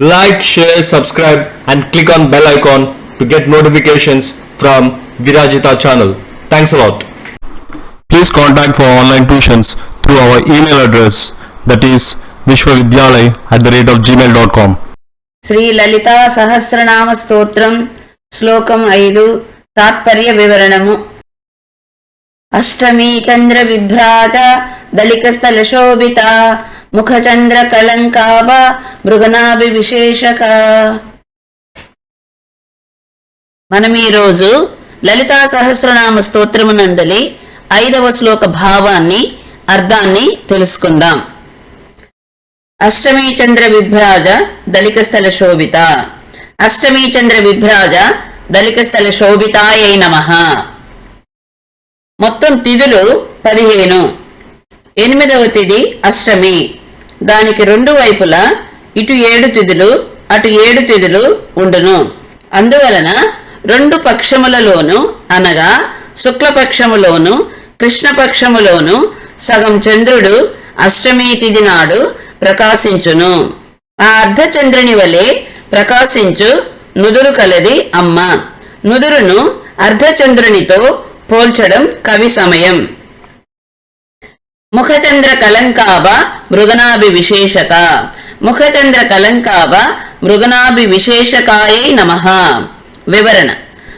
Like, share, subscribe and click on bell icon to get notifications from Virajita channel. Thanks a lot. Please contact for online tuitions through our email address that is vishwavidyalay at the rate of gmail.com. Shri Lalitha Sahasranama స్తోత్రం శ్లోకం ఐదు తాత్పర్య వివరణము అష్టమీ చంద్ర విభ్రాజ దళిక స్థల శోభిత ముఖచంద్ర కళంకావ మృగనాభి విశేషక మనం ఈరోజు లలితా సహస్రనామ స్తోత్రమునందలి ఐదవ శ్లోక భావాన్ని అర్థాన్ని తెలుసుకుందాం. అష్టమీ చంద్ర విభ్రాజ దళిక స్థల శోభిత. అష్టమీ చంద్ర విభ్రాజ దళిక స్థల శోభితాయై నమ. మొత్తం తిథులు పదిహేను. ఎనిమిదవ తిథి అష్టమి. దానికి రెండు వైపులా ఇటు ఏడు తిథులు అటు ఏడు తిథులు ఉండును. అందువలన రెండు పక్షములలోను అనగా శుక్లపక్షములోను కృష్ణపక్షములోను సగం చంద్రుడు అష్టమి తిథి నాడు ప్రకాశించును. ఆ అర్ధచంద్రుని వలె ప్రకాశించు నుదురు కలది అమ్మ. నుదురును అర్ధచంద్రునితో పోల్చడం కవి సమయం. ముఖచంద్ర కలంకాభ మృగనాభి విశేషక ముఖచంద్ర కలంకాభ మృగనాభి విశేషకాయై నమ. వివరణ.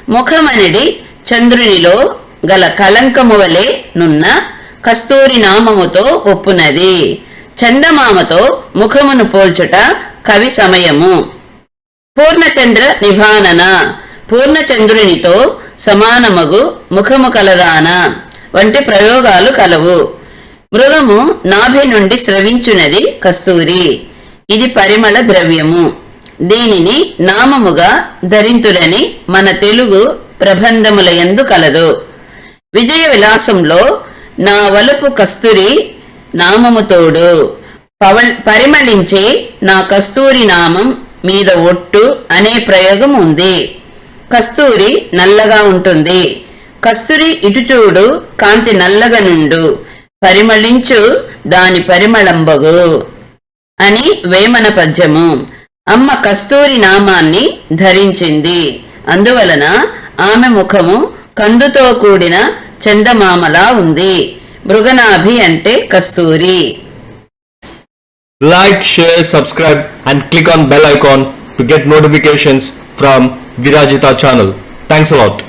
ముఖమనిడి చంద్రునిలో గల కలంకము వలె నున్న కస్తూరి నామముతో ఒప్పునది. చందమామతో ముఖమును పోల్చుట కవి సమయము. పూర్ణచంద్ర నిభానన. పూర్ణచంద్రునితో సమానమగు ముఖము కలదాన. వంటి ప్రయోగాలు కలవు. మృగము నాభి నుండి స్రవించునది కస్తూరి. ఇది పరిమళ ద్రవ్యము. దీనిని నామముగా ధరింతుడని మన తెలుగు ప్రబంధముల ఎందు కలదు. విజయ విలాసంలో నా వలుపు కస్తూరి నామముతోడు పవ- పరిమళించే నా కస్తూరి నామం మీద ఒట్టు అనే ప్రయోగం ఉంది. కస్తూరి నల్లగా ఉంటుంది. కస్తూరి ఇటుచూడు కాంతి నల్లగా నుండు. పరిమళించు దాని పరిమళంబగు అని వేమన పద్యము. అమ్మ కస్తూరి నామాన్ని ధరించింది. అందువలన ఆమె ముఖము కందుతో కూడిన చందమామలా ఉంది. మృగనాభి అంటే కస్తూరి. Like share subscribe and click on bell icon to get notifications from Virajitha channel thanks a lot